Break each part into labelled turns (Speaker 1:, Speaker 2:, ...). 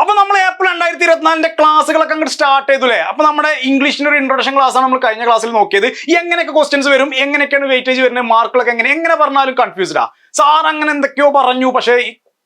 Speaker 1: അപ്പൊ നമ്മൾ ഏപ്രിൽ രണ്ടായിരത്തി ഇരുപത്തിനാലിന്റെ ക്ലാസ്സുകളൊക്കെ അങ്ങോട്ട് സ്റ്റാർട്ട് ചെയ്തുല്ലേ അപ്പൊ നമ്മുടെ ഇംഗ്ലീഷിന്റെ ഒരു ഇൻട്രൊഡക്ഷൻ ക്ലാസ് ആണ് നമ്മൾ കഴിഞ്ഞ ക്ലാസ്സിൽ നോക്കിയത്. എങ്ങനെയൊക്കെ ക്വസ്റ്റ്യൻസ് വരും? എങ്ങനെയൊക്കെയാണ് വെയിറ്റേജ് വരുന്നത്? മാർക്കുകളൊക്കെ എങ്ങനെ? എങ്ങനെ പറഞ്ഞാലും കൺഫ്യൂസ്ഡാ സാർ അങ്ങനെ എന്തൊക്കെയോ പറഞ്ഞു പക്ഷേ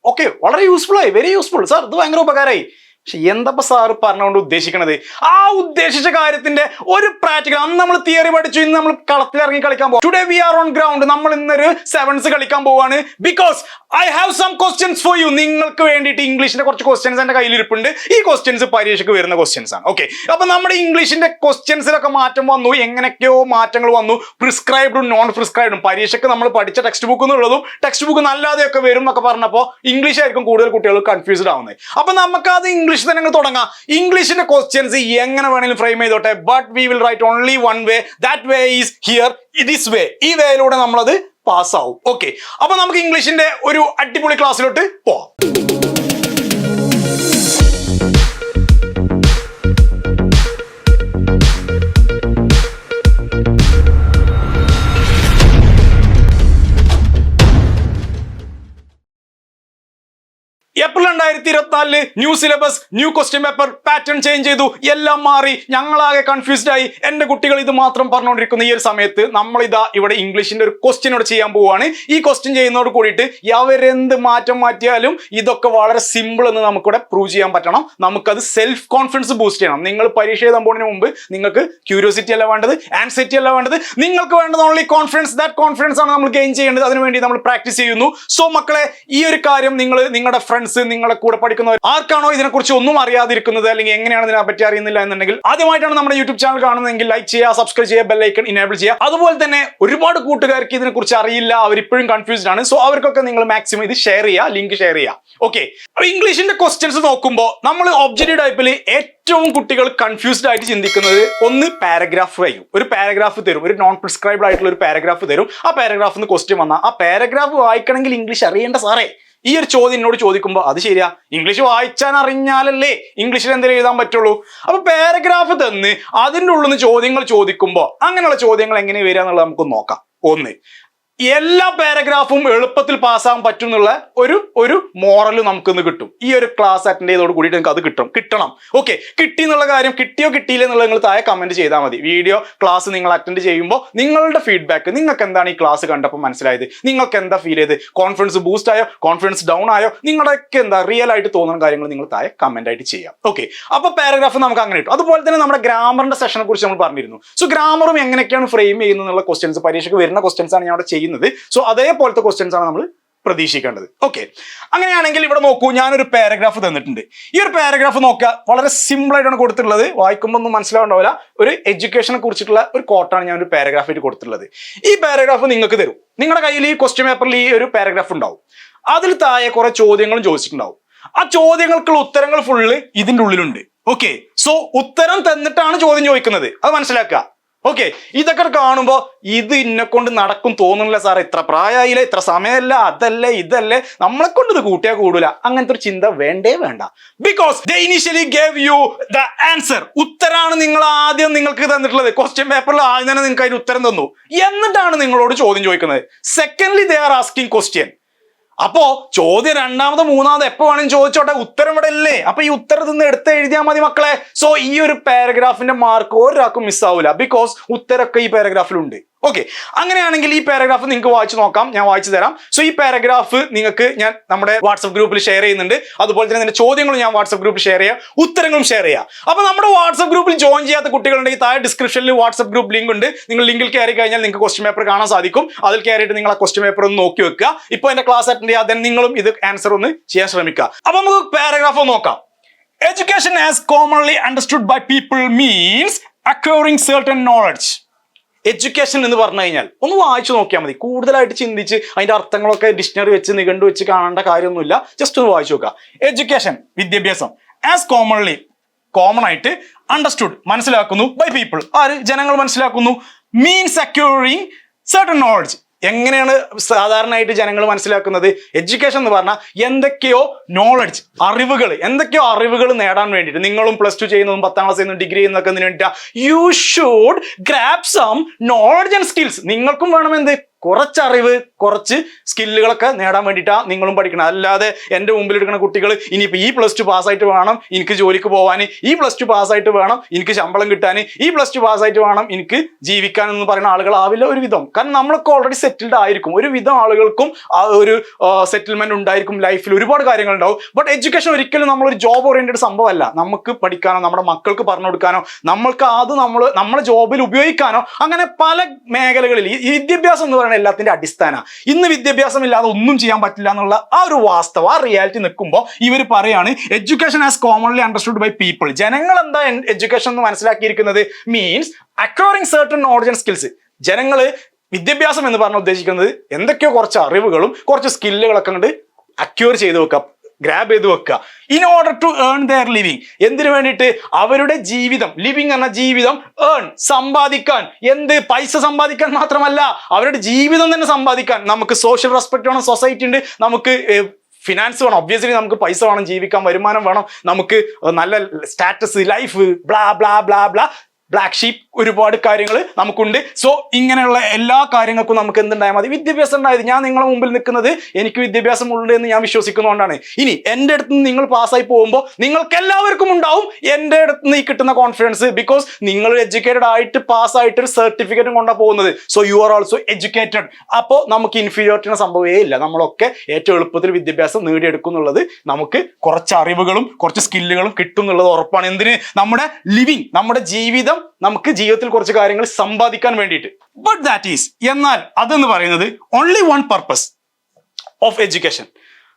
Speaker 1: ഓക്കെ വളരെ യൂസ്ഫുൾ ആയി വെരി യൂസ്ഫുൾ സാർ ഇത് ഭയങ്കര ഉപകാരമായി പക്ഷെ എന്തപ്പോ സാറ് പറഞ്ഞുകൊണ്ട് ഉദ്ദേശിക്കണത്? ആ ഉദ്ദേശിച്ച കാര്യത്തിന്റെ ഒരു പ്രാക്ടിക്കൽ അന്ന് നമ്മൾ തിയറി പഠിച്ചു ഇന്ന് നമ്മൾ കളത്തിൽ ഇറങ്ങി കളിക്കാൻ പോകും today we are on ground നമ്മൾ ഇന്നൊരു സെവൻസ് കളിക്കാൻ പോവാണ്. Because I have some questions for you നിങ്ങൾക്ക് വേണ്ടിയിട്ട് ഇംഗ്ലീഷിന്റെ കുറച്ച് ക്വസ്റ്റ്യൻസ് എന്റെ കയ്യിൽ ഇരിപ്പുണ്ട്. ഈ ക്വസ്റ്റ്യൻസ് പരീക്ഷയ്ക്ക് വരുന്ന ക്വസ്റ്റ്യൻസ് ആണ്. ഓക്കെ അപ്പൊ നമ്മുടെ ഇംഗ്ലീഷിന്റെ ക്വസ്റ്റ്യൻസിലൊക്കെ മാറ്റം വന്നു. എങ്ങനെയൊക്കെയോ മാറ്റങ്ങൾ വന്നു. പ്രിസ്ക്രൈബ്ഡും നോൺ പ്രിസ്ക്രൈബ്ഡും പരീക്ഷയ്ക്ക് നമ്മൾ പഠിച്ച ടെക്സ്റ്റ് ബുക്ക് എന്നുള്ളതും ടെക്സ്റ്റ് ബുക്ക് നല്ലാതെയൊക്കെ വരും എന്നൊക്കെ പറഞ്ഞപ്പോൾ ഇംഗ്ലീഷ് ആയിരിക്കും കൂടുതൽ കുട്ടികൾ കൺഫ്യൂസ്ഡ് ആവുന്നത്. അപ്പൊ നമുക്ക് അത് ഇംഗ്ലീഷ് തന്നെ അങ്ങ് തുടങ്ങാം. ഇംഗ്ലീഷിന്റെ ക്വസ്റ്റ്യൻസ് എങ്ങനെ വേണമെങ്കിലും ഫ്രെയിം ചെയ്തോട്ടെ. But we will write only one way that way is here this way ഈ വേയിലൂടെ നമ്മളത് പാസ്സാവും ഓക്കെ അപ്പൊ നമുക്ക് ഇംഗ്ലീഷിന്റെ ഒരു അടിപൊളി ക്ലാസ്സിലോട്ട് പോവാം. ഏപ്രിൽ രണ്ടായിരത്തി ഇരുപത്തിനാലിൽ new syllabus new question paper pattern change ചെയ്തു. എല്ലാം മാറി. ഞങ്ങളാകെ കൺഫ്യൂസ്ഡ് ആയി. എന്റെ കുട്ടികൾ ഇത് മാത്രം പറഞ്ഞുകൊണ്ടിരിക്കുന്ന ഈ ഒരു സമയത്ത് നമ്മൾ ഇതാ ഇവിടെ ഇംഗ്ലീഷിന്റെ ഒരു ക്വസ്റ്റ്യൻ ഇവിടെ ചെയ്യാൻ പോവുകയാണ് ഈ ക്വസ്റ്റ്യൻ ചെയ്യുന്നതോട് കൂടിയിട്ട് അവരെന്ത് മാറ്റം മാറ്റിയാലും ഇതൊക്കെ വളരെ സിമ്പിൾ എന്ന് നമുക്കിവിടെ പ്രൂവ് ചെയ്യാൻ പറ്റണം. നമുക്കത് സെൽഫ് കോൺഫിഡൻസ് ബൂസ്റ്റ് ചെയ്യണം. നിങ്ങൾ പരീക്ഷ എഴുതാൻ പോകുന്നതിന് മുമ്പ് നിങ്ങൾക്ക് ക്യൂരിയോസിറ്റി അല്ല വേണ്ടത് ആൻസൈറ്റി അല്ല വേണ്ടത്. നിങ്ങൾക്ക് വേണ്ടത് ഓൺലി കോൺഫിഡൻസ് ദാറ്റ് കോൺഫിഡൻസ് ആണ് നമ്മൾ ഗെയിൻ ചെയ്യേണ്ടത്. അതിനുവേണ്ടി നമ്മൾ പ്രാക്ടീസ് ചെയ്യുന്നു. സോ മക്കളെ ഈ ഒരു കാര്യം നിങ്ങൾ നിങ്ങളുടെ ഫ്രണ്ട്സ് നിങ്ങളെ കൂടെ പഠിക്കുന്നവർ ആർക്കാണോ ഇതിനെക്കുറിച്ച് ഒന്നും അറിയാതിരിക്കുന്നത് അല്ലെങ്കിൽ എങ്ങനെയാണ് ഇതിനെ പറ്റി അറിയുന്നില്ല എന്നുണ്ടെങ്കിൽ ആദ്യമായിട്ടാണ് നമ്മുടെ യൂട്യൂബ് ചാനൽ കാണുന്നതെങ്കിൽ ലൈക്ക് ചെയ്യുക സബ്സ്ക്രൈബ് ചെയ്യുക ബെല്ലൈക്കൺ ഇനേബിൾ ചെയ്യുക. അതുപോലെ തന്നെ ഒരുപാട് കൂട്ടുകാർക്ക് ഇതിനെക്കുറിച്ച് അറിയില്ല അവർ ഇപ്പോഴും കൺഫ്യൂസ്ഡ് ആണ്. സോ അവർക്കൊക്കെ നിങ്ങൾ മാക്സിമം ഇത് ഷെയർ ചെയ്യുക ലിങ്ക് ഷെയർ ചെയ്യുക. ഓക്കെ അപ്പൊ ഇംഗ്ലീഷിന്റെ ക്വസ്റ്റ്യൻസ് നോക്കുമ്പോൾ നമ്മൾ ഒബ്ജക്റ്റീവ് ടൈപ്പിൽ ഏറ്റവും കുട്ടികൾ കൺഫ്യൂസ്ഡ് ആയിട്ട് ചിന്തിക്കുന്നത് ഒന്ന് പാരഗ്രാഫ് വായിക്കും ഒരു പാരഗ്രാഫ് തരും. ഒരു നോൺ പ്രിസ്ക്രൈബ്ഡ് ആയിട്ടുള്ള ഒരു പാരഗ്രാഫ് തരും. ആ പാരഗ്രാഫിൽ നിന്ന് ക്വസ്റ്റ്യൻ വന്നാൽ ആ പാരഗ്രാഫ് വായിക്കണമെങ്കിൽ ഇംഗ്ലീഷ് അറിയേണ്ട സാറേ. ഈ ഒരു ചോദ്യം എന്നോട് ചോദിക്കുമ്പോൾ അത് ശരിയാ? ഇംഗ്ലീഷ് വായിച്ചാൻ അറിഞ്ഞാലല്ലേ ഇംഗ്ലീഷിൽ എന്തെങ്കിലും എഴുതാൻ പറ്റുള്ളൂ? അപ്പൊ പാരഗ്രാഫ് തന്ന് അതിന്റെ ഉള്ളിൽ നിന്ന് ചോദ്യങ്ങൾ ചോദിക്കുമ്പോൾ അങ്ങനെയുള്ള ചോദ്യങ്ങൾ എങ്ങനെ വരിക എന്നുള്ളത് നമുക്ക് നോക്കാം. ഒന്ന് എല്ലാ പാരഗ്രാഫും എളുപ്പത്തിൽ പാസ്സാകാൻ പറ്റും എന്നുള്ള ഒരു ഒരു മോറൽ നമുക്കിന്ന് കിട്ടും. ഈ ഒരു ക്ലാസ് അറ്റൻഡ് ചെയ്തോട് കൂടിയിട്ട് നിങ്ങൾക്ക് അത് കിട്ടും. കിട്ടണം. ഓക്കെ കിട്ടി എന്നുള്ള കാര്യം കിട്ടിയോ കിട്ടിയില്ല എന്നുള്ള നിങ്ങൾ താഴെ കമന്റ് ചെയ്താൽ മതി. വീഡിയോ ക്ലാസ് നിങ്ങൾ അറ്റൻഡ് ചെയ്യുമ്പോൾ നിങ്ങളുടെ ഫീഡ്ബാക്ക് നിങ്ങൾക്ക് എന്താണ് ഈ ക്ലാസ് കണ്ടപ്പോൾ മനസ്സിലായത്? നിങ്ങൾക്ക് എന്താ ഫീൽ ചെയ്ത് കോൺഫിഡൻസ് ബൂസ്റ്റ് ആയോ? കോൺഫിഡൻസ് ഡൗൺ ആയോ? നിങ്ങളുടെയൊക്കെ എന്താ റിയൽ ആയിട്ട് തോന്നുന്ന കാര്യങ്ങൾ നിങ്ങൾ താഴെ കമന്റ് ആയിട്ട് ചെയ്യാം. ഓക്കെ അപ്പൊ പാരഗ്രാഫ് നമുക്ക് അങ്ങനെ കിട്ടും. അതുപോലെ തന്നെ നമ്മുടെ ഗ്രാമറിന്റെ സെഷനെ കുറിച്ച് നമ്മൾ പറഞ്ഞിരുന്നു. സോ ഗ്രാമറും എങ്ങനെയൊക്കെയാണ് ഫ്രെയിം ചെയ്യുന്നത് എന്നുള്ള ക്വസ്റ്റ്യൻസ് പരീക്ഷയ്ക്ക് വരുന്ന ക്വസ്റ്റ്യൻസ് ആണ് ഞാൻ അവിടെ ചെയ്യുന്നത്. സോ അതേപോലത്തെ ക്വസ്റ്റ്യൻസ് ആണ് നമ്മൾ പ്രതീക്ഷിക്കേണ്ടത്. ഓക്കെ അങ്ങനെയാണെങ്കിൽ ഇവിടെ നോക്കൂ ഞാനൊരു പാരഗ്രാഫ് തന്നിട്ടുണ്ട്. ഈ ഒരു പാരഗ്രാഫ് നോക്കുക വളരെ സിമ്പിൾ ആയിട്ടാണ് കൊടുത്തിട്ടുള്ളത്. വായിക്കുമ്പോൾ ഒന്നും മനസ്സിലാവുണ്ടാവില്ല. ഒരു എഡ്യൂക്കേഷനെ കുറിച്ചിട്ടുള്ള ഒരു കോട്ടാണ് ഞാൻ ഒരു പാരഗ്രാഫ് ആയിട്ട് കൊടുത്തിട്ടുള്ളത്. ഈ പാരഗ്രാഫ് നിങ്ങൾക്ക് തരും. നിങ്ങളുടെ കയ്യിൽ ഈ ക്വസ്റ്റ്യൻ പേപ്പറിൽ ഈ ഒരു പാരഗ്രാഫ് ഉണ്ടാവും. അതിൽ താഴെ കുറെ ചോദ്യങ്ങളും ചോദിച്ചിട്ടുണ്ടാവും. ആ ചോദ്യങ്ങൾക്കുള്ള ഉത്തരങ്ങൾ ഫുള്ള് ഇതിന്റെ ഉള്ളിലുണ്ട്. ഓക്കെ സോ ഉത്തരം തന്നിട്ടാണ് ചോദ്യം ചോദിക്കുന്നത്. അത് മനസ്സിലാക്കുക. ഓക്കെ ഇതൊക്കെ കാണുമ്പോൾ ഇത് ഇന്നെ കൊണ്ട് നടക്കും തോന്നുന്നില്ല സാർ ഇത്ര പ്രായമായില്ല ഇത്ര സമയമല്ല അതല്ലേ ഇതല്ലേ. നമ്മളെ കൊണ്ട് ഇത് കൂട്ടിയാൽ കൂടൂല. അങ്ങനത്തെ ഒരു ചിന്ത വേണ്ടേ വേണ്ട. Because the initially gave you the answer ഉത്തരാണ് നിങ്ങൾ ആദ്യം നിങ്ങൾക്ക് തന്നിട്ടുള്ളത്. ക്വസ്റ്റ്യൻ പേപ്പറിൽ ആദ്യം തന്നെ നിങ്ങൾക്ക് അതിന് ഉത്തരം തന്നു. എന്നിട്ടാണ് നിങ്ങളോട് ചോദ്യം ചോദിക്കുന്നത്. Secondly they are asking question അപ്പോ ചോദ്യം രണ്ടാമത് മൂന്നാമത് എപ്പോ വേണമെങ്കിലും ചോദിച്ചോട്ടെ ഉത്തരം ഇവിടെ ഇല്ലേ? അപ്പൊ ഈ ഉത്തരത്തിൽ നിന്ന് എടുത്ത് എഴുതിയാൽ മതി മക്കളെ. സോ ഈ ഒരു പാരഗ്രാഫിന്റെ മാർക്ക് ഒരാൾക്കും മിസ്സാവില്ല ബിക്കോസ് ഉത്തരമൊക്കെ ഈ പാരഗ്രാഫിലുണ്ട് ഓക്കെ അങ്ങനെയാണെങ്കിൽ ഈ പാരഗ്രാഫ് നിങ്ങൾക്ക് വായിച്ചു നോക്കാം ഞാൻ വായിച്ചു തരാം. സോ ഈ പാരഗ്രാഫ് നിങ്ങൾക്ക് ഞാൻ നമ്മുടെ വാട്സപ്പ് ഗ്രൂപ്പിൽ ഷെയർ ചെയ്യുന്നുണ്ട്. അതുപോലെ തന്നെ ഇതിന്റെ ചോദ്യങ്ങളും ഞാൻ വാട്സപ്പ് ഗ്രൂപ്പിൽ ഷെയർ ചെയ്യാം ഉത്തരങ്ങളും ഷെയർ ചെയ്യാം. അപ്പൊ നമ്മുടെ വാട്സപ്പ് ഗ്രൂപ്പിൽ ജോയിൻ ചെയ്യാത്ത കുട്ടികളുണ്ടെങ്കിൽ താഴെ ഡിസ്ക്രിപ്ഷനിൽ വാട്സപ്പ് ഗ്രൂപ്പ് ലിങ്ക് ഉണ്ട്. നിങ്ങൾ ലിങ്കിൽ കയറി കഴിഞ്ഞാൽ നിങ്ങൾക്ക് ക്വസ്റ്റ്യൻ പേപ്പർ കാണാൻ സാധിക്കും. അതിൽ കയറിയിട്ട് നിങ്ങൾ ആ ക്വസ്റ്റ്യൻ പേപ്പർ ഒന്ന് നോക്കി വെക്കുക. ഇപ്പോൾ എന്റെ ക്ലാസ് അറ്റൻഡ് ചെയ്യാതെ നിങ്ങളും ഇത് ആൻസർ ഒന്ന് ചെയ്യാൻ ശ്രമിക്കുക. അപ്പൊ നമുക്ക് പാരഗ്രാഫ് നോക്കാം. Education as commonly understood by people means acquiring certain knowledge education എന്ന് പറഞ്ഞു കഴിഞ്ഞാൽ ഒന്ന് വായിച്ചു നോക്കിയാൽ മതി. കൂടുതലായിട്ട് ചിന്തിച്ച് അതിന്റെ അർത്ഥങ്ങളൊക്കെ ഡിക്ഷണറി വെച്ച് നിഘണ്ടു വെച്ച് കാണേണ്ട കാര്യമൊന്നുമില്ല. ജസ്റ്റ് ഒന്ന് വായിച്ചു നോക്കുക. എഡ്യൂക്കേഷൻ വിദ്യാഭ്യാസം. ആസ് കോമൺലി കോമൺ ആയിട്ട് അണ്ടർസ്റ്റുഡ് മനസ്സിലാക്കുന്നു ബൈ പീപ്പിൾ ആര്? ജനങ്ങൾ മനസ്സിലാക്കുന്നു. മീൻസ് അക്യൂറിങ് സർട്ടൺ നോളജ് എങ്ങനെയാണ് സാധാരണയായിട്ട് ജനങ്ങൾ മനസ്സിലാക്കുന്നത്? എഡ്യൂക്കേഷൻ എന്ന് പറഞ്ഞാൽ എന്തൊക്കെയോ നോളജ് അറിവുകൾ എന്തൊക്കെയോ അറിവുകൾ നേടാൻ വേണ്ടിയിട്ട്. നിങ്ങളും പ്ലസ് ടു ചെയ്യുന്നതും പത്താം ക്ലാസ് ചെയ്യുന്നതും ഡിഗ്രി ചെയ്യുന്നതൊക്കെ എന്തിനു വേണ്ടിയിട്ടാ. You should grab some knowledge and skills നിങ്ങൾക്കും വേണം എന്ത്? കുറച്ച് അറിവ് കുറച്ച് സ്കില്ലുകളൊക്കെ നേടാൻ വേണ്ടിയിട്ടാണ് നിങ്ങളും പഠിക്കണം അല്ലാതെ എന്റെ മുമ്പിൽ എടുക്കുന്ന കുട്ടികൾ ഇനിയിപ്പോൾ ഈ പ്ലസ് ടു പാസ്സായിട്ട് വേണം എനിക്ക് ജോലിക്ക് പോകാൻ ഈ പ്ലസ് ടു പാസ്സായിട്ട് വേണം എനിക്ക് ശമ്പളം കിട്ടാൻ ഈ പ്ലസ് ടു പാസ്സായിട്ട് വേണം എനിക്ക് ജീവിക്കാൻ എന്ന് പറയുന്ന ആളുകളാവില്ല ഒരു വിധം കാരണം നമ്മളൊക്കെ ഓൾറെഡി സെറ്റിൽഡ് ആയിരിക്കും. ഒരു വിധം ആളുകൾക്കും ഒരു സെറ്റിൽമെന്റ് ഉണ്ടായിരിക്കും ലൈഫിൽ ഒരുപാട് കാര്യങ്ങൾ ഉണ്ടാവും. ബട്ട് എഡ്യൂക്കേഷൻ ഒരിക്കലും നമ്മളൊരു ജോബ് ഓറിയന്റഡ് സംഭവമല്ല. നമുക്ക് പഠിക്കാനോ നമ്മുടെ മക്കൾക്ക് പറഞ്ഞു കൊടുക്കാനോ നമ്മൾക്ക് അത് നമ്മൾ നമ്മുടെ ജോബിൽ ഉപയോഗിക്കാനോ അങ്ങനെ പല മേഖലകളിൽ ഈ വിദ്യാഭ്യാസം എന്ന് പറയുന്നത് എല്ലാത്തിന്റെ അടിസ്ഥാന ഇന്ന് വിദ്യാഭ്യാസം ഇല്ലാതെ ഒന്നും ചെയ്യാൻ പറ്റില്ല എന്നുള്ള ആ ഒരു വാസ്തവ ആ റിയാലിറ്റി നിൽക്കുമ്പോൾ ഇവർ പറയാണ് education as commonly understood by people ജനങ്ങൾ എന്താ എഡ്യൂക്കേഷൻ എന്ന് മനസ്സിലാക്കിയിരിക്കുന്നത്? Means acquiring certain knowledge and skills ജനങ്ങൾ വിദ്യാഭ്യാസം എന്ന് പറഞ്ഞ ഉദ്ദേശിക്കുന്നത് എന്തൊക്കെയോ കുറച്ച് അറിവുകളും കുറച്ച് സ്കില്ലുകളൊക്കെ കണ്ട് അക്യൂർ ചെയ്ത് വെക്കുക. ഗ്രാബ് ചെയ്ത് വെക്കുക. In order to earn their living എന്തിനു വേണ്ടിയിട്ട്? അവരുടെ ജീവിതം ലിവിങ് എന്ന ജീവിതം ഏൺ സമ്പാദിക്കാൻ. എന്ത്? പൈസ സമ്പാദിക്കാൻ മാത്രമല്ല അവരുടെ ജീവിതം തന്നെ സമ്പാദിക്കാൻ. നമുക്ക് സോഷ്യൽ റെസ്പെക്ട് വേണം സൊസൈറ്റി ഉണ്ട്. നമുക്ക് ഫിനാൻസ് വേണം. ഒബ്വിയസ്ലി നമുക്ക് പൈസ വേണം ജീവിക്കാൻ വരുമാനം വേണം. നമുക്ക് നല്ല status life blah blah blah blah black sheep ഒരുപാട് കാര്യങ്ങൾ നമുക്കുണ്ട്. സോ ഇങ്ങനെയുള്ള എല്ലാ കാര്യങ്ങൾക്കും നമുക്ക് എന്തുണ്ടായാൽ മതി? വിദ്യാഭ്യാസം ഉണ്ടായത് ഞാൻ നിങ്ങളെ മുമ്പിൽ നിൽക്കുന്നത് എനിക്ക് വിദ്യാഭ്യാസം ഉണ്ട് എന്ന് ഞാൻ വിശ്വസിക്കുന്നതുകൊണ്ടാണ്. ഇനി എന്റെ അടുത്ത് നിന്ന് നിങ്ങൾ പാസ്സായി പോകുമ്പോൾ നിങ്ങൾക്ക് എല്ലാവർക്കും ഉണ്ടാവും എന്റെ അടുത്ത് നിന്ന് ഈ കിട്ടുന്ന കോൺഫിഡൻസ് ബിക്കോസ് നിങ്ങൾ എഡ്യൂക്കേറ്റഡ് ആയിട്ട് പാസ്സായിട്ട് ഒരു സർട്ടിഫിക്കറ്റും കൊണ്ടാണ് പോകുന്നത്. So you are also educated അപ്പോൾ നമുക്ക് ഇൻഫീരിയോറിറ്റിന് സംഭവമേ ഇല്ല. നമ്മളൊക്കെ ഏറ്റവും എളുപ്പത്തിൽ വിദ്യാഭ്യാസം നേടിയെടുക്കും എന്നുള്ളത് നമുക്ക് കുറച്ച് അറിവുകളും കുറച്ച് സ്കില്ലുകളും കിട്ടും എന്നുള്ളത് ഉറപ്പാണ്. എന്തിന്? നമ്മുടെ ലിവിങ് നമ്മുടെ ജീവിതം നമുക്ക് ജീവിതത്തിൽ കുറച്ച് കാര്യങ്ങൾ സമ്പാദിക്കാൻ വേണ്ടിയിട്ട്. ബട്ട് ദാറ്റ് ഈസ് എന്നാൽ അതെന്ന് പറയുന്നത് only one purpose of education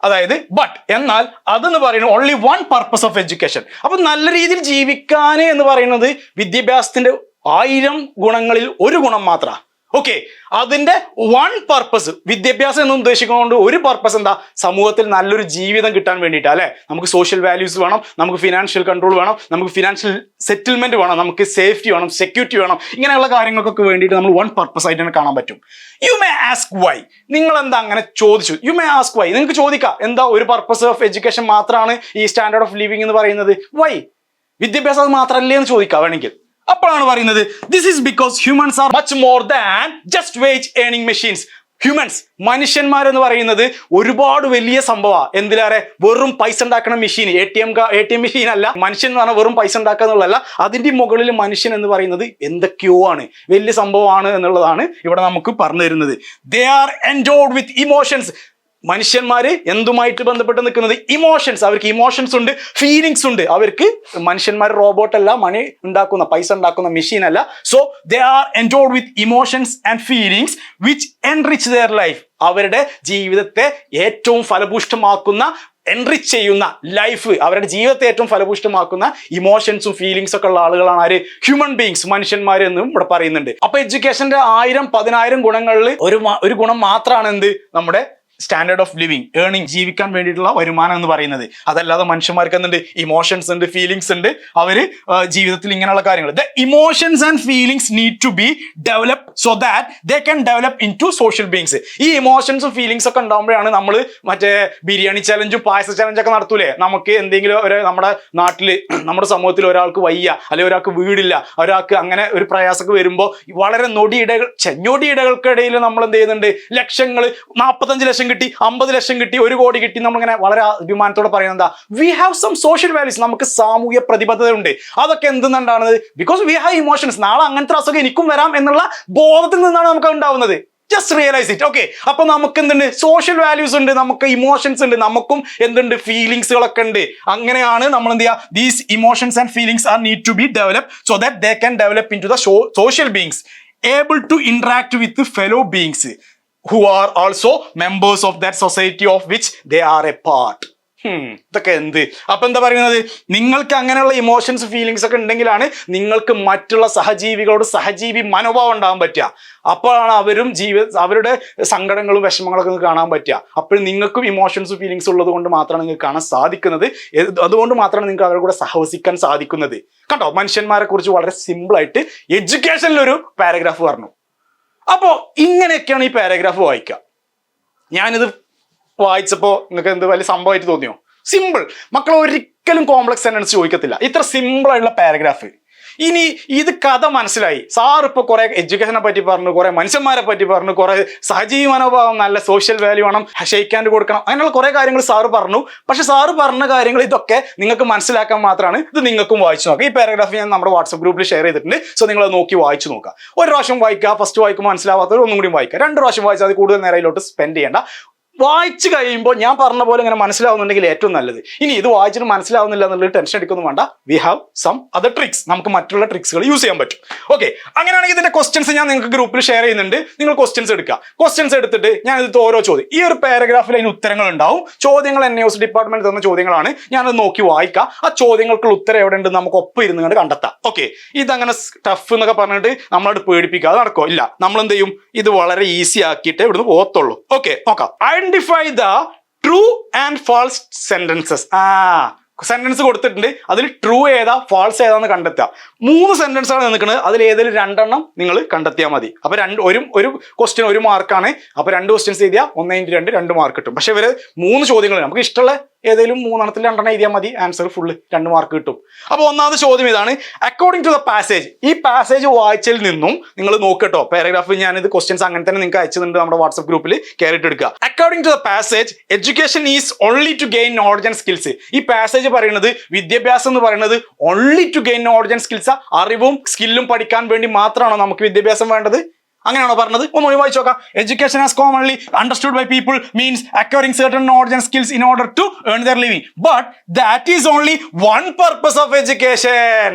Speaker 1: അതായത് ബട്ട് എന്നാൽ അതെന്ന് പറയുന്നത് only one purpose of education അപ്പൊ നല്ല രീതിയിൽ ജീവിക്കാൻ എന്ന് പറയുന്നത് വിദ്യാഭ്യാസത്തിന്റെ ആയിരം ഗുണങ്ങളിൽ ഒരു ഗുണം മാത്രമാണ് ഓക്കെ അതിന്റെ വൺ പർപ്പസ് വിദ്യാഭ്യാസം എന്ന് ഉദ്ദേശിക്കുന്നതുകൊണ്ട് ഒരു പർപ്പസ് എന്താ? സമൂഹത്തിൽ നല്ലൊരു ജീവിതം കിട്ടാൻ വേണ്ടിയിട്ട് അല്ലെ? നമുക്ക് സോഷ്യൽ വാല്യൂസ് വേണം നമുക്ക് ഫിനാൻഷ്യൽ കൺട്രോൾ വേണം നമുക്ക് ഫിനാൻഷ്യൽ സെറ്റിൽമെന്റ് വേണം നമുക്ക് സേഫ്റ്റി വേണം സെക്യൂരിറ്റി വേണം ഇങ്ങനെയുള്ള കാര്യങ്ങൾക്കൊക്കെ വേണ്ടിയിട്ട് നമ്മൾ വൺ പർപ്പസ് ആയിട്ട് തന്നെ കാണാൻ പറ്റും. യു മേ ആസ്ക് വൈ നിങ്ങൾ എന്താ അങ്ങനെ ചോദിച്ചു? യു മേ ആസ്ക് വൈ നിങ്ങൾക്ക് ചോദിക്കാം എന്താ ഒരു പർപ്പസ് ഓഫ് എഡ്യൂക്കേഷൻ മാത്രമാണ് ഈ സ്റ്റാൻഡേർഡ് ഓഫ് ലിവിംഗ് എന്ന് പറയുന്നത്? വൈ വിദ്യാഭ്യാസം മാത്രമല്ലേ എന്ന് ചോദിക്കാം വേണമെങ്കിൽ. അപ്പോഴാണ് പറയുന്നത് this is because humans are much more than just wage earning machines humans മനുഷ്യന്മാരെന്ന് പറയുന്നത് ഒരുപാട് വലിയ സംഭവമാണ് എന്തിലേറെ? വെറും പൈസ ഉണ്ടാക്കുന്ന machine A T M A T M machine അല്ല. മനുഷ്യൻ എന്ന് പറഞ്ഞാൽ വെറും പൈസ ഉണ്ടാക്കുക എന്നുള്ളതല്ല. അതിന്റെ മുകളിൽ മനുഷ്യൻ എന്ന് പറയുന്നത് എന്തൊക്കെയോ ആണ്. വലിയ സംഭവമാണ് എന്നുള്ളതാണ് ഇവിടെ നമുക്ക് പറഞ്ഞു തരുന്നത് they are enjoyed with emotions മനുഷ്യന്മാര് എന്തുമായിട്ട് ബന്ധപ്പെട്ട് നിൽക്കുന്നത്? ഇമോഷൻസ് അവർക്ക് ഇമോഷൻസ് ഉണ്ട് ഫീലിങ്സ് ഉണ്ട്. അവർക്ക് മനുഷ്യന്മാർ അല്ല മണി ഉണ്ടാക്കുന്ന പൈസ ഉണ്ടാക്കുന്ന മെഷീൻ അല്ല. So they are enjoyed with emotions and feelings which enrich their life അവരുടെ ജീവിതത്തെ ഏറ്റവും ഫലഭൂഷ്ടമാക്കുന്ന എൻറിച്ച് ചെയ്യുന്ന ലൈഫ് അവരുടെ ജീവിതത്തെ ഏറ്റവും ഫലഭൂഷ്ടമാക്കുന്ന ഇമോഷൻസും ഫീലിങ്സ് ഒക്കെ ഉള്ള ആളുകളാണ് ആര്? ഹ്യൂമൻ ബീങ്സ് മനുഷ്യന്മാർ എന്നും ഇവിടെ പറയുന്നുണ്ട്. അപ്പൊ എഡ്യൂക്കേഷന്റെ ആയിരം പതിനായിരം ഗുണങ്ങളിൽ ഒരു ഒരു ഗുണം മാത്രമാണ് എന്ത് നമ്മുടെ സ്റ്റാൻഡേർഡ് ഓഫ് ലിവിങ് ഏണിംഗ് ജീവിക്കാൻ വേണ്ടിയിട്ടുള്ള വരുമാനം എന്ന് പറയുന്നത്. അതല്ലാതെ മനുഷ്യന്മാർക്ക് എന്തുണ്ട് ഇമോഷൻസ് ഉണ്ട് ഫീലിങ്സ് ഉണ്ട്. അവർ ആ, ജീവിതത്തിൽ ഇങ്ങനെയുള്ള കാര്യങ്ങൾ. The emotions and feelings need to be develop so that they can develop into social beings ഈ ഇമോഷൻസും ഫീലിങ്സ് ഒക്കെ ഉണ്ടാകുമ്പോഴാണ് നമ്മൾ മറ്റേ ബിരിയാണി ചലഞ്ചും പായസ ചലഞ്ച് ഒക്കെ നടത്തൂലേ? നമുക്ക് എന്തെങ്കിലും ഒരു നമ്മുടെ നാട്ടിൽ നമ്മുടെ സമൂഹത്തിൽ ഒരാൾക്ക് വയ്യ അല്ലെങ്കിൽ ഒരാൾക്ക് വീടില്ല ഒരാൾക്ക് അങ്ങനെ ഒരു പ്രയാസമൊക്കെ വരുമ്പോൾ വളരെ നൊടിയിടകൾ ചെഞ്ഞൊടിയിടകൾക്കിടയിൽ നമ്മൾ എന്ത് ചെയ്യുന്നുണ്ട്? ലക്ഷങ്ങൾ നാൽപ്പത്തഞ്ച് ലക്ഷം കിട്ടി അമ്പത് ലക്ഷം കിട്ടി ഒരു കോടി കിട്ടി. നമ്മളിങ്ങനെ വളരെ അഭിമാനത്തോടെ പറയുന്നത് എന്താ? We have some social values നമുക്ക് സാമൂഹ്യ പ്രതിബദ്ധത ഉണ്ട് അതൊക്കെ എന്തുകൊണ്ടാണ് ബിക്കോസ് വി ഹാവ് ഇമോഷൻസ് നാളെ അങ്ങനത്തെ അസുഖം എനിക്കും വരാം എന്നുള്ള ബോധത്തിൽ നിന്നാണ് നമുക്ക് ഉണ്ടാവുന്നത്. ജസ്റ്റ് റിയലൈസ് ഇറ്റ് ഓക്കെ അപ്പൊ നമുക്ക് എന്തുണ്ട്? സോഷ്യൽ വാല്യൂസ് ഉണ്ട്. നമുക്ക് ഇമോഷൻസ് ഉണ്ട്. നമുക്കും എന്തുണ്ട്? ഫീലിങ്സുകളൊക്കെ ഉണ്ട്. അങ്ങനെയാണ് നമ്മൾ എന്ത് ചെയ്യുക? These emotions and feelings are need to be develop so that they can develop into the social beings able to interact with fellow beings who are also members of that society of which they are a part ഇതൊക്കെ എന്ത്? അപ്പൊ എന്താ പറയുന്നത്? നിങ്ങൾക്ക് അങ്ങനെയുള്ള emotions feelings ഒക്കെ ഉണ്ടെങ്കിലാണ് നിങ്ങൾക്ക് മറ്റുള്ള സഹജീവികളോട് സഹജീവി മനോഭാവം ഉണ്ടാകാൻ പറ്റുക. അപ്പോഴാണ് അവരും ജീവിത അവരുടെ സങ്കടങ്ങളും വിഷമങ്ങളൊക്കെ കാണാൻ പറ്റുക. അപ്പോൾ നിങ്ങൾക്കും ഇമോഷൻസ് ഫീലിങ്സ് ഉള്ളത് കൊണ്ട് മാത്രമാണ് നിങ്ങൾക്ക് കാണാൻ സാധിക്കുന്നത്. അതുകൊണ്ട് മാത്രമാണ് നിങ്ങൾക്ക് അവരുടെ കൂടെ സഹവസിക്കാൻ സാധിക്കുന്നത്. കണ്ടോ? മനുഷ്യന്മാരെ കുറിച്ച് വളരെ സിമ്പിൾ ആയിട്ട് എഡ്യൂക്കേഷനിൽ ഒരു പാരഗ്രാഫ് പറഞ്ഞു. അപ്പോൾ ഇങ്ങനെയൊക്കെയാണ് ഈ പാരഗ്രാഫ് വായിക്കുക ഞാനിത് വായിച്ചപ്പോൾ നിങ്ങൾക്ക് എന്ത് വലിയ സംഭവമായിട്ട് തോന്നിയോ? സിമ്പിൾ മക്കൾ ഒരിക്കലും കോംപ്ലക്സ് സെന്റൻസ് ചോദിക്കത്തില്ല. ഇത്ര സിമ്പിൾ ആയിട്ടുള്ള പാരഗ്രാഫ് ഇനി ഇത് കഥ മനസ്സിലായി. സാർ ഇപ്പോൾ കുറേ എഡ്യൂക്കേഷനെ പറ്റി പറഞ്ഞു കുറേ മനുഷ്യന്മാരെ പറ്റി പറഞ്ഞു കുറേ സഹജീവ മനോഭാവം നല്ല സോഷ്യൽ വാല്യൂ വേണം ഷെയ്ക്കാൻഡ് കൊടുക്കണം അങ്ങനെയുള്ള കുറേ കാര്യങ്ങൾ സാറ് പറഞ്ഞു. പക്ഷെ സാറ് പറഞ്ഞ കാര്യങ്ങൾ ഇതൊക്കെ നിങ്ങൾക്ക് മനസ്സിലാക്കാൻ മാത്രമാണ് ഇത് നിങ്ങൾക്കും വായിച്ചു നോക്കാം ഈ പാരഗ്രാഫ് ഞാൻ നമ്മുടെ വാട്സപ്പ് ഗ്രൂപ്പിൽ ഷെയർ ചെയ്തിട്ടുണ്ട്. സോ നിങ്ങൾ നോക്കി വായിച്ചു നോക്കുക. ഒരു പ്രാവശ്യം വായിക്കുക ഫസ്റ്റ് വായിക്കുമ്പോൾ മനസ്സിലാവാത്തവർ ഒന്നും കൂടി വായിക്കുക. രണ്ട് പ്രാവശ്യം വായിച്ചാൽ അത് കൂടുതൽ നേരം സ്പെൻഡ് ചെയ്യേണ്ട. വായിച്ചു കഴിയുമ്പോൾ ഞാൻ പറഞ്ഞ പോലെ ഇങ്ങനെ മനസ്സിലാവുന്നുണ്ടെങ്കിൽ ഏറ്റവും നല്ലത്. ഇനി ഇത് വായിച്ചിട്ട് മനസ്സിലാവുന്നില്ല എന്നുള്ളത് ടെൻഷൻ എടുക്കൊന്നും വേണ്ട. We have some other tricks നമുക്ക് മറ്റുള്ള ട്രിക്സുകൾ യൂസ് ചെയ്യാൻ പറ്റും. ഓക്കെ അങ്ങനെയാണെങ്കിൽ ഇതിന്റെ ക്വസ്റ്റ്യൻസ് ഞാൻ നിങ്ങൾക്ക് ഗ്രൂപ്പിൽ ഷെയർ ചെയ്യുന്നുണ്ട്. നിങ്ങൾ ക്വസ്റ്റ്യൻസ് എടുക്കുക. ക്വസ്റ്റ്യൻസ് എടുത്തിട്ട് ഞാൻ ഇത് ഓരോ ചോദ്യം. ഈ ഒരു പാരഗ്രാഫിൽ അതിന് ഉത്തരങ്ങൾ ഉണ്ടാവും. ചോദ്യങ്ങൾ എൻ എസ് ഡിപ്പാർട്ട്മെന്റ് തന്ന ചോദ്യങ്ങളാണ്. ഞാനത് നോക്കി വായിക്കാം. ആ ചോദ്യങ്ങൾക്കുള്ള ഉത്തരം എവിടെ ഉണ്ട് നമുക്ക് ഒപ്പം ഇരുന്ന് കണ്ട് കണ്ടെത്താം. ഓക്കെ ഇതങ്ങനെ ടഫ് എന്നൊക്കെ പറഞ്ഞിട്ട് നമ്മളോട് പേടിപ്പിക്കുക അത് നടക്കോ ഇല്ല. നമ്മൾ എന്ത് ചെയ്യും? ഇത് വളരെ ഈസി ആക്കിയിട്ട് ഇവിടുന്ന് പോകത്തുള്ളൂ. ഓക്കെ നോക്കാം. Identify the true and false sentences ആ സെന്റൻസ് കൊടുത്തിട്ടുണ്ട്. അതിൽ ട്രൂ ഏതാ ഫാൾസ് ഏതാന്ന് കണ്ടെത്തുക. മൂന്ന് സെന്റൻസ് ആണ് നിൽക്കുന്നത്. അതിൽ ഏതെങ്കിലും രണ്ടെണ്ണം നിങ്ങൾ കണ്ടെത്തിയാൽ മതി. അപ്പൊ രണ്ട് ഒരു ഒരു ക്വസ്റ്റ്യൻ ഒരു മാർക്കാണ് അപ്പൊ രണ്ട് ക്വസ്റ്റ്യൻസ് എഴുതിയാൽ ഒന്ന് ഇന്റു രണ്ട് രണ്ട് മാർക്ക് കിട്ടും. പക്ഷെ ഇവർ മൂന്ന് ചോദ്യങ്ങൾ നമുക്ക് ഇഷ്ടമുള്ള ഏതെങ്കിലും മൂന്നെണ്ണത്തിൽ രണ്ടെണ്ണം എഴുതിയാൽ മതി. ആൻസർ ഫുള്ള് രണ്ട് മാർക്ക് കിട്ടും. അപ്പോൾ ഒന്നാമത് ചോദ്യം ഇതാണ്. അക്കോർഡിംഗ് ടു ദ പാസേജ് ഈ പാസേജ് വായിച്ചിൽ നിന്നും നിങ്ങൾ നോക്കട്ടോ. പാരഗ്രാഫ് ഇത് ക്വസ്റ്റ്യൻസ് അങ്ങനെ തന്നെ നിങ്ങൾക്ക് അയച്ചിട്ടുണ്ട് നമ്മുടെ വാട്സ്ആപ്പ് ഗ്രൂപ്പിൽ കയറിയിട്ട് എടുക്കുക according to the passage education is only to gain knowledge and skills ഈ പാസേജ് പറയുന്നത് വിദ്യാഭ്യാസം എന്ന് പറയുന്നത് only to gain knowledge and skills അറിവും സ്കില്ലും പഠിക്കാൻ വേണ്ടി മാത്രമാണോ നമുക്ക് വിദ്യാഭ്യാസം വേണ്ടത്? അങ്ങനെയാണോ പറഞ്ഞത്? ഒന്ന് വായിച്ചു നോക്കാം. Education as commonly understood by people means acquiring certain knowledge and skills in order to earn their living but that is only one purpose of education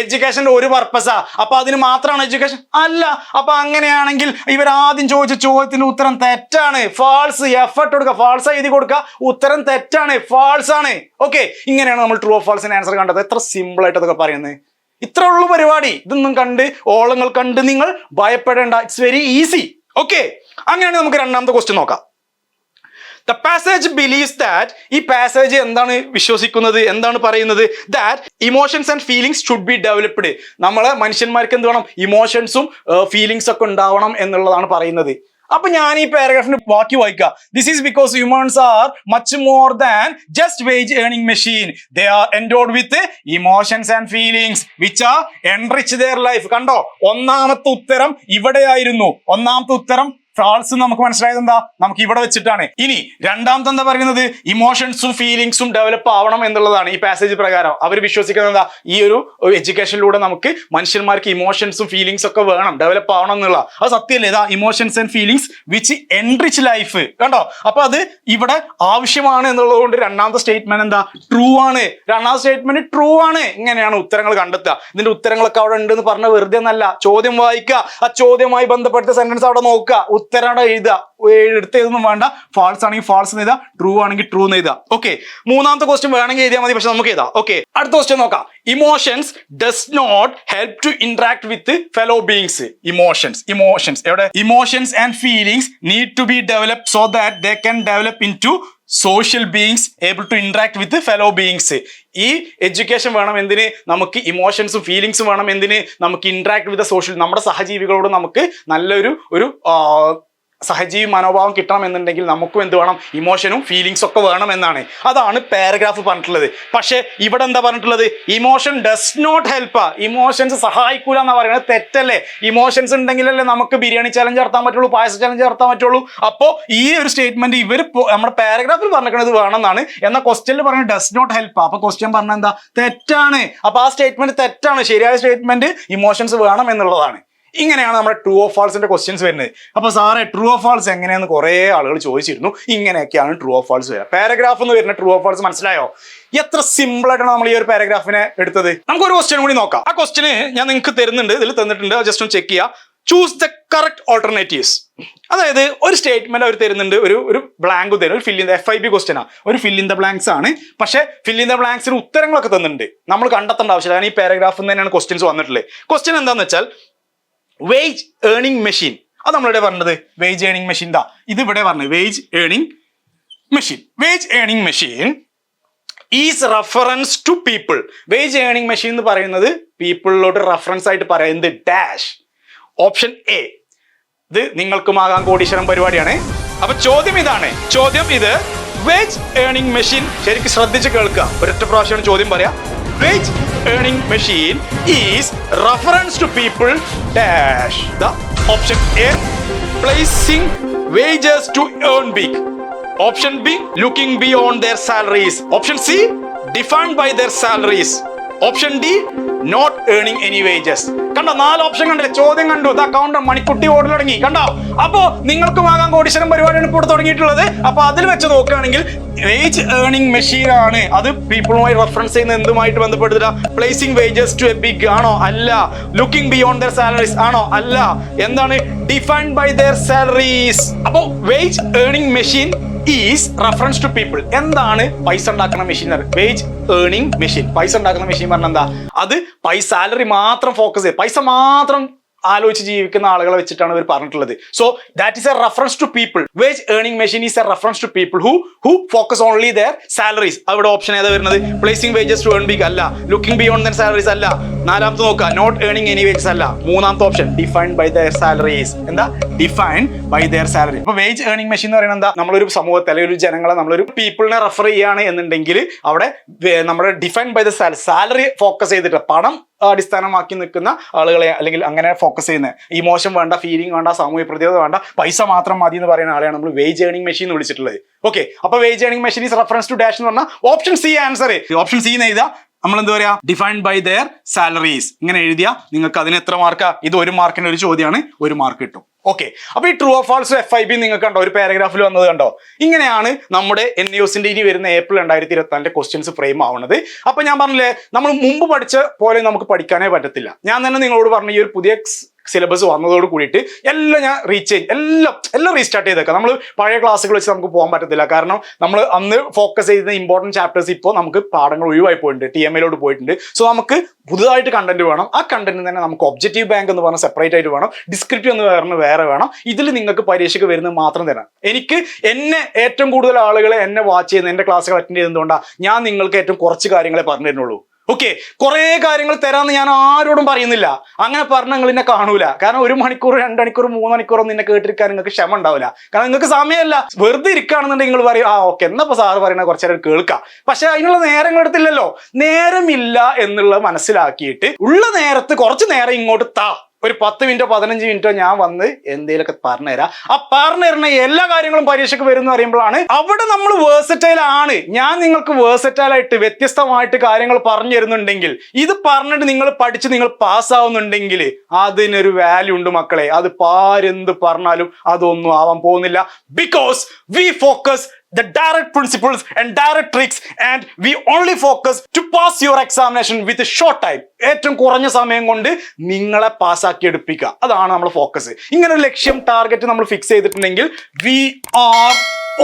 Speaker 1: എഡ്യൂക്കേഷന്റെ ഒരു പർപ്പസാ അപ്പൊ അതിന് മാത്രമാണ് എഡ്യൂക്കേഷൻ അല്ല. അപ്പൊ അങ്ങനെയാണെങ്കിൽ ഇവർ ആദ്യം ചോദിച്ച ചോദ്യത്തിന്റെ ഉത്തരം തെറ്റാണ്. ഫാൾസ് എഫർട്ട് കൊടുക്കുക. ഫാൾസ് എഴുതി കൊടുക്കുക. ഉത്തരം തെറ്റാണ്. ഫാൾസ് ആണ്. ഓക്കെ ഇങ്ങനെയാണ് നമ്മൾ ട്രൂ ഓഫ് ഫാൾസിന് ആൻസർ കണ്ടത്. എത്ര സിമ്പിൾ ആയിട്ട് അതൊക്കെ പറയുന്നത്. ഇത്ര ഉള്ളു പരിപാടി. ഇതൊന്നും കണ്ട് ഓളങ്ങൾ കണ്ട് നിങ്ങൾ ഭയപ്പെടേണ്ട. ഇറ്റ്സ് വെരി ഈസി ഓക്കെ അങ്ങനെയാണെങ്കിൽ നമുക്ക് രണ്ടാമത്തെ ക്വസ്റ്റ്യൻ നോക്കാം. ദ പാസേജ് ബിലീവ്സ് ദാറ്റ് ഈ പാസേജ് എന്താണ് വിശ്വസിക്കുന്നത്? എന്താണ് പറയുന്നത്? That emotions and feelings should be developed നമ്മളെ മനുഷ്യന്മാർക്ക് എന്ത് വേണം? ഇമോഷൻസും ഫീലിംഗ്സ് ഒക്കെ ഉണ്ടാവണം എന്നുള്ളതാണ് പറയുന്നത്. അപ്പൊ ഞാൻ ഈ പാരഗ്രാഫിന്റെ ബാക്കി വായിക്കാം. This is because humans are much more than just wage earning machine they are endowed with emotions and feelings which are enrich their life കണ്ടോ? ഒന്നാമത്തെ ഉത്തരം ഇവിടെയായിരുന്നു. ഒന്നാമത്തെ ഉത്തരം ഫാൾസ് നമുക്ക് മനസ്സിലായത് എന്താ? നമുക്ക് ഇവിടെ വെച്ചിട്ടാണ്. ഇനി രണ്ടാമത്തെ എന്താ പറയുന്നത്? ഇമോഷൻസും ഫീലിങ്സും ഡെവലപ്പ് ആവണം എന്നുള്ളതാണ് ഈ പാസേജ് പ്രകാരം. അവർ വിശ്വസിക്കുന്നത് എന്താ? ഈ ഒരു എഡ്യൂക്കേഷനിലൂടെ നമുക്ക് മനുഷ്യന്മാർക്ക് ഇമോഷൻസും ഫീലിങ്സ് ഒക്കെ വേണം ഡെവലപ്പ് ആവണം എന്നുള്ള. അത് സത്യമല്ലേ? ഇതാ emotions and feelings which enrich life കണ്ടോ? അപ്പൊ അത് ഇവിടെ ആവശ്യമാണ് എന്നുള്ളത് കൊണ്ട് രണ്ടാമത്തെ സ്റ്റേറ്റ്മെന്റ് എന്താ? ട്രൂ ആണ്. രണ്ടാമത്തെ സ്റ്റേറ്റ്മെന്റ് ട്രൂ ആണ്. ഇങ്ങനെയാണ് ഉത്തരങ്ങൾ കണ്ടെത്തുക. ഇതിന്റെ ഉത്തരങ്ങളൊക്കെ അവിടെ ഉണ്ട് എന്ന് പറഞ്ഞ വെറുതെ എന്നല്ല. ചോദ്യം വായിക്കുക. ആ ചോദ്യമായി ബന്ധപ്പെട്ട സെന്റൻസ് അവിടെ നോക്കുക. ഉത്തരം അവിടെ എഴുതുക എടുത്തതൊന്നും വേണ്ട. ഫാൾസ് ആണെങ്കിൽ ഫാൾസ് എന്ന് എഴുതുക. ട്രൂ ആണെങ്കിൽ ട്രൂ എന്ന് എഴുതുക. ഓക്കെ മൂന്നാമത്തെ ക്വസ്റ്റ്യൻ വേണമെങ്കിൽ എഴുതിയാൽ മതി. പക്ഷെ നമുക്ക് എഴുതാം. ഓക്കെ അടുത്ത ക്വസ്റ്റ്യൻ നോക്കാം. Emotions does not help to interact with fellow beings emotions emotions എവിടെ? Emotions and feelings need to be develop so that they can develop into social beings able to interact with fellow beings ഈ education വേണം എന്തിന്? നമുക്ക് ഇമോഷൻസും ഫീലിങ്സും വേണം എന്തിന്? നമുക്ക് interact with social നമ്മുടെ സഹജീവികളോട് നമുക്ക് നല്ലൊരു ഒരു സഹജീവി മനോഭാവം കിട്ടണമെന്നുണ്ടെങ്കിൽ നമുക്കും എന്ത് വേണം? ഇമോഷനും ഫീലിങ്സ് ഒക്കെ വേണം എന്നാണ്. അതാണ് പാരഗ്രാഫ് പറഞ്ഞിട്ടുള്ളത്. പക്ഷേ ഇവിടെ എന്താ പറഞ്ഞിട്ടുള്ളത്? Emotion does not help emotions സഹായിക്കൂല എന്ന് പറയുന്നത് തെറ്റല്ലേ? ഇമോഷൻസ് ഉണ്ടെങ്കിലല്ലേ നമുക്ക് ബിരിയാണി ചലഞ്ച് നടത്താൻ പറ്റുള്ളൂ പായസ ചലഞ്ച് നടത്താൻ പറ്റുള്ളൂ. അപ്പോൾ ഈ ഒരു സ്റ്റേറ്റ്മെന്റ് ഇവർ നമ്മുടെ പാരഗ്രാഫിൽ പറഞ്ഞിരിക്കുന്നത് വേണമെന്നാണ്. എന്നാൽ ക്വസ്റ്റ്യനിൽ പറഞ്ഞത് ഡസ് നോട്ട് ഹെൽപ്പ് അപ്പൊ ക്വസ്റ്റ്യൻ പറഞ്ഞ എന്താ? തെറ്റാണ്. അപ്പൊ ആ സ്റ്റേറ്റ്മെന്റ് തെറ്റാണ്. ശരിയായ സ്റ്റേറ്റ്മെന്റ് ഇമോഷൻസ് വേണം എന്നുള്ളതാണ്. ഇങ്ങനെയാണ് നമ്മുടെ ട്രൂ ഓഫ് ഫാൾസിന്റെ ക്വസ്റ്റ്യൻസ് വരുന്നത്. അപ്പൊ സാറേ ട്രൂ ഓഫ് ഫാൾസ് എങ്ങനെയാണെന്ന് കുറെ ആളുകൾ ചോദിച്ചിരുന്നു. ഇങ്ങനെയൊക്കെയാണ് ട്രൂ ഓഫ് ഫാൾസ് വരിക. പാരഗ്രാഫ് എന്ന് വരുന്ന ട്രൂ ഓഫ് ഫാൾസ് മനസ്സിലായോ? എത്ര സിമ്പിൾ ആയിട്ടാണ് നമ്മൾ ഈ ഒരു പാരഗ്രാഫിനെ എടുത്തത്? നമുക്ക് ഒരു ക്വസ്റ്റ്യൻ കൂടി നോക്കാം. ആ ക്വസ്റ്റിന് ഞാൻ നിങ്ങൾക്ക് തരുന്നുണ്ട്. ഇതിൽ തന്നിട്ടുണ്ട്. ജസ്റ്റ് ഒന്ന് ചെക്ക് ചെയ്യുക ചൂസ് ദ കറക്റ്റ് ഓൾട്ടർനേറ്റീവ്സ് അതായത് ഒരു സ്റ്റേറ്റ്മെന്റ് അവർ തരുന്നുണ്ട്. ഒരു ഒരു ബ്ലാങ്ക് തരും. ഒരു the F I B question ആണ് ഒരു ഫിൽ ഇൻ ദ ബ്ലാങ്ക്സ് ആണ്. പക്ഷേ ഫിൽ ഇൻ ദ ബ്ലാങ്ക്സിന് ഉത്തരങ്ങളൊക്കെ തന്നിട്ടുണ്ട്. നമ്മൾ കണ്ടെത്തേണ്ട ആവശ്യമില്ല. കാരണം ഈ പാരഗ്രാഫിൽ നിന്ന് തന്നെയാണ് ക്വസ്റ്റ്യൻസ് വന്നിട്ടുള്ളത്. ക്വസ്റ്റ്യൻ എന്താണെന്ന് വെച്ചാൽ വേജ് ഏണിംഗ് മെഷീൻ അത് നമ്മളിവിടെ പറഞ്ഞത്? വേജ് ഏണിംഗ് മെഷീൻ ദാ ഇത് ഇവിടെ പറഞ്ഞത്. Wage earning machine wage earning machine is reference to people wage earning machine എന്ന് പറയുന്നത് പീപ്പിളിലോട്ട് റഫറൻസ് ആയിട്ട് പറയുന്നത് ഡാഷ് ഓപ്ഷൻ എ ഇത് നിങ്ങൾക്കുമാകാം കോടീശ്വരം പരിപാടിയാണ്. അപ്പൊ ചോദ്യം ഇതാണ്. ചോദ്യം ഇത്. വേജ് ഏണിംഗ് മെഷീൻ ശരിക്കും ശ്രദ്ധിച്ച് കേൾക്കുക. ഒരൊറ്റ പ്രാവശ്യമാണ് ചോദ്യം പറയാം. which earning machine is reference to people dash? The option a placing wages to earn big. Option b looking beyond their salaries. Option c defined by their salaries. Option D not earning any wages കണ്ടോ നാല് option കണ്ടില്ലേ? ചോദ്യം കണ്ടു. ഇതാ counter Manikutty order തുടങ്ങി കണ്ടോ? അപ്പോ നിങ്ങൾക്കും ആകാൻ കോടീശ്വരം പരിപാടിയാണ് ഇപ്പോൾ തുടങ്ങിയിട്ടുള്ളത്. അപ്പൊ അതിൽ വെച്ച് നോക്കുകയാണെങ്കിൽ വേജ് ഏണിംഗ് മെഷീൻ ആണ്. അത് പീപ്പിളുമായി റെഫറൻസ് ചെയ്യുന്ന എന്തുമായിട്ട് ബന്ധപ്പെടുത്തില്ല? Placing wages to a big ആണോ? അല്ല. ലുക്കിംഗ് ബിയോണ്ട് ദർ സാലറീസ് ആണോ? അല്ല. എന്താണ്? ഡിഫൈൻഡ് ബൈ ദർ സാലറീസ് അപ്പോ wage earning machine is reference to people എന്താണ് പൈസ ഉണ്ടാക്കുന്ന മെഷീൻ വേജ് ഏണിംഗ് മെഷീൻ പൈസ ഉണ്ടാക്കുന്ന മെഷീൻ പറഞ്ഞാൽ എന്താ? അത് പൈസ സാലറി മാത്രം ഫോക്കസ് ചെയ്ത്. പൈസ മാത്രം ആലോചിച്ച് ജീവിക്കുന്ന ആളുകളെ വെച്ചിട്ടാണ് ഇവർ പറഞ്ഞിട്ടുള്ളത്. So that is a reference to people wage earning machine is a reference to people who who focus only their salaries അവിടെ ഓപ്ഷൻ ഏതാ വരുന്നത്? Placing wages to earn big അല്ല. ലുക്കിംഗ് ബിയോണ്ട് ദർ സാലറീസ് അല്ല. നാലാമത്തെ നോക്കുക. Not earning any wages അല്ല. മൂന്നാമത്തെ option defined by their salaries എന്താ? ഡിഫൈൻഡ് ബൈ ദർ സാലറി അപ്പൊ വേജ് ഏണിംഗ് മെഷീൻ എന്ന് പറയുന്നത് എന്താ? നമ്മളൊരു സമൂഹത്തെ അല്ലെങ്കിൽ ഒരു ജനങ്ങളെ നമ്മളൊരു പീപ്പിളിനെ റെഫർ ചെയ്യുകയാണ് എന്നുണ്ടെങ്കിൽ അവിടെ നമ്മുടെ defined by the salary salary focus ചെയ്തിട്ട് പണം അടിസ്ഥാനമാക്കി നിൽക്കുന്ന ആളുകളെ അല്ലെങ്കിൽ അങ്ങനെ ഫോക്കസ് ചെയ്യുന്ന ഇമോഷൻ വേണ്ട ഫീലിംഗ് വേണ്ട സാമൂഹ്യ പ്രതിരോധം വേണ്ട പൈസ മാത്രം മതി എന്ന് പറയുന്ന ആളെയാണ് നമ്മൾ വേജ് ഏണിംഗ് മെഷീൻ എന്ന് വിളിച്ചിട്ടുള്ളത്. ഓക്കെ അപ്പൊ wage earning machine is reference to dash എന്ന് പറഞ്ഞാൽ option C answer option C എന്ന് എഴുതുക നമ്മൾ എന്താ പറയാ? ഡിഫൈൻഡ് ബൈ ദെയർ സാലറീസ് ഇങ്ങനെ എഴുതിയാൽ നിങ്ങൾക്ക് അതിന് എത്ര മാർക്കാ ഇത് ഒരു മാർക്കിന്റെ ഒരു ചോദ്യമാണ് ഒരു മാർക്ക് കിട്ടും. ഓക്കെ അപ്പൊ ഈ true of false F I B നിങ്ങൾക്ക് കണ്ടോ? ഒരു പാരഗ്രാഫിൽ വന്നത് കണ്ടോ? ഇങ്ങനെയാണ് നമ്മുടെ എൻ യുസിന്റെ ഇനി വരുന്ന ഏപ്രിൽ രണ്ടായിരത്തി ഇരുപത്തിനാലിന്റെ ക്വസ്റ്റ്യൻസ് ഫ്രെയിം ആവുന്നത് അപ്പൊ ഞാൻ പറഞ്ഞില്ലേ നമ്മൾ മുമ്പ് പഠിച്ച പോലെ നമുക്ക് പഠിക്കാനേ പറ്റത്തില്ല. ഞാൻ തന്നെ നിങ്ങളോട് പറഞ്ഞ ഈ ഒരു പുതിയ സിലബസ് വന്നതോട് കൂടിയിട്ട് എല്ലാം ഞാൻ റീചേഞ്ച് എല്ലാം എല്ലാം റീസ്റ്റാർട്ട് ചെയ്തേക്കാം. നമ്മൾ പഴയ ക്ലാസ്സുകൾ വെച്ച് നമുക്ക് പോകാൻ പറ്റത്തില്ല. കാരണം നമ്മൾ അന്ന് ഫോക്കസ് ചെയ്ത ഇമ്പോർട്ടന്റ് ചാപ്റ്റേഴ്സ് ഇപ്പോൾ നമുക്ക് പാഠങ്ങൾ ഒഴിവായി പോയിട്ടുണ്ട്. ടി എം എയിലോട്ട് പോയിട്ടുണ്ട്. സോ നമുക്ക് പുതുതായിട്ട് കണ്ടന്റ് വേണം. ആ കണ്ടന്റ് തന്നെ നമുക്ക് ഒബ്ജക്റ്റീവ് ബാങ്ക് എന്ന് പറഞ്ഞ സെപ്പറേറ്റ് ആയിട്ട് വേണം. ഡിസ്ക്രിപ്റ്റീവ് എന്ന് പറഞ്ഞാൽ വേറെ വേണം. ഇതിൽ നിങ്ങൾക്ക് പരീക്ഷയ്ക്ക് വരുന്നത് മാത്രം തരാം. എനിക്ക് എന്നെ ഏറ്റവും കൂടുതൽ ആളുകളെ എന്നെ വാച്ച് ചെയ്യുന്ന എന്റെ ക്ലാസ്സുകൾ അറ്റൻഡ് ചെയ്യുന്നതുകൊണ്ടാണ് ഞാൻ നിങ്ങൾക്ക് ഏറ്റവും കുറച്ച് കാര്യങ്ങളെ പറഞ്ഞു തരുന്നുള്ളൂ. ഓക്കെ കുറേ കാര്യങ്ങൾ തരാമെന്ന് ഞാൻ ആരോടും പറയുന്നില്ല. അങ്ങനെ പറഞ്ഞ നിങ്ങൾ എന്നെ കാണൂല. കാരണം ഒരു മണിക്കൂർ രണ്ട് മണിക്കൂർ മൂന്ന് മണിക്കൂർ നിന്നെ കേട്ടിരിക്കാൻ നിങ്ങൾക്ക് ക്ഷമ ഉണ്ടാവില്ല. കാരണം നിങ്ങൾക്ക് സമയമല്ല. വെറുതെ ഇരിക്കുകയാണെന്നുണ്ടെങ്കിൽ നിങ്ങൾ പറയും ആ ഓക്കെ എന്നപ്പോ സാറ് പറയുന്നത് കുറച്ച് നേരം കേൾക്കാം. പക്ഷെ അതിനുള്ള നേരങ്ങൾ എടുത്തില്ലല്ലോ. നേരമില്ല എന്നുള്ളത് മനസ്സിലാക്കിയിട്ട് ഉള്ള നേരത്ത് കുറച്ച് നേരം ഇങ്ങോട്ട് താ. ഒരു പത്ത് മിനിറ്റോ പതിനഞ്ച് മിനിറ്റോ ഞാൻ വന്ന് എന്തെങ്കിലുമൊക്കെ പറഞ്ഞുതരാം. ആ പറഞ്ഞു തരുന്ന എല്ലാ കാര്യങ്ങളും പരീക്ഷയ്ക്ക് വരും എന്ന് പറയുമ്പോഴാണ് അവിടെ നമ്മൾ വേഴ്സറ്റൈൽ ആണ്. ഞാൻ നിങ്ങൾക്ക് വേഴ്സറ്റൈൽ ആയിട്ട് വ്യത്യസ്തമായിട്ട് കാര്യങ്ങൾ പറഞ്ഞു തരുന്നുണ്ടെങ്കിൽ ഇത് പറഞ്ഞിട്ട് നിങ്ങൾ പഠിച്ച് നിങ്ങൾ പാസ്സാവുന്നുണ്ടെങ്കിൽ അതിനൊരു വാല്യൂ ഉണ്ട് മക്കളെ. അത് പാരെന്ത് പറഞ്ഞാലും അതൊന്നും ആവാൻ പോകുന്നില്ല. Because we focus the direct principles and direct tricks and we only focus to pass your examination with a short time ഏറ്റവും കുറഞ്ഞ സമയം കൊണ്ട് നിങ്ങളെ പാസ്സാക്കി എടുപ്പിക്കുക അതാണ് നമ്മൾ ഫോക്കസ് ഇങ്ങനെ ലക്ഷ്യം ടാർഗറ്റ് നമ്മൾ ഫിക്സ് ചെയ്തിട്ടുണ്ടെങ്കിൽ we are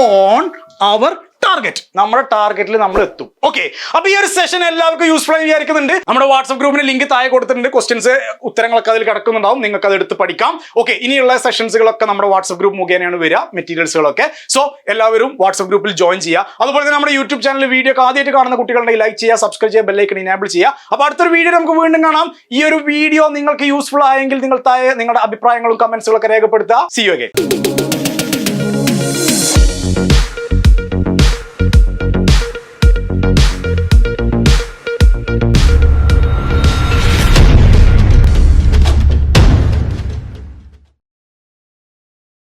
Speaker 1: on our target നമ്മുടെ ടാർഗറ്റിൽ നമ്മൾ എത്തും. ഓക്കെ അപ്പൊ ഈ ഒരു സെഷൻ എല്ലാവർക്കും യൂസ്ഫുൾ ആയി വിചാരിക്കുന്നുണ്ട്. നമ്മുടെ വാട്സ്ആപ്പ് ഗ്രൂപ്പിന് ലിങ്ക് താഴെ കൊടുത്തിട്ടുണ്ട്. ക്വസ്റ്റ്യൻസ് ഉത്തരങ്ങളൊക്കെ അതിൽ കിടക്കുന്നുണ്ടാവും. നിങ്ങൾക്ക് അത് എടുത്ത് പഠിക്കാം. ഓക്കെ ഇനിയുള്ള സെഷൻസുകളൊക്കെ നമ്മുടെ വാട്സ്ആപ്പ് ഗ്രൂപ്പ് മുഖേനയാണ് വരിക. മെറ്റീരിയൽസുകളൊക്കെ സോ എല്ലാവരും വാട്സ്ആപ്പ് ഗ്രൂപ്പിൽ ജോയിൻ ചെയ്യുക. അതുപോലെ തന്നെ നമ്മുടെ യൂട്യൂബ് ചാനൽ വീഡിയോ ഒക്കെ ആദ്യമായിട്ട് കാണുന്ന കുട്ടികളുണ്ടെങ്കിൽ ലൈക്ക് ചെയ്യുക സബ്സ്ക്രൈബ് ചെയ്യുക ബെല്ലൈക്കൺ ഇനേബിൾ ചെയ്യുക. അപ്പോൾ അടുത്തൊരു വീഡിയോ നമുക്ക് വീണ്ടും കാണാം. ഈ ഒരു വീഡിയോ നിങ്ങൾക്ക് യൂസ്ഫുൾ ആയെങ്കിൽ നിങ്ങൾ താഴെ നിങ്ങളുടെ അഭിപ്രായങ്ങളും കമന്റ്സുകളൊക്കെ രേഖപ്പെടുത്തുക. C you again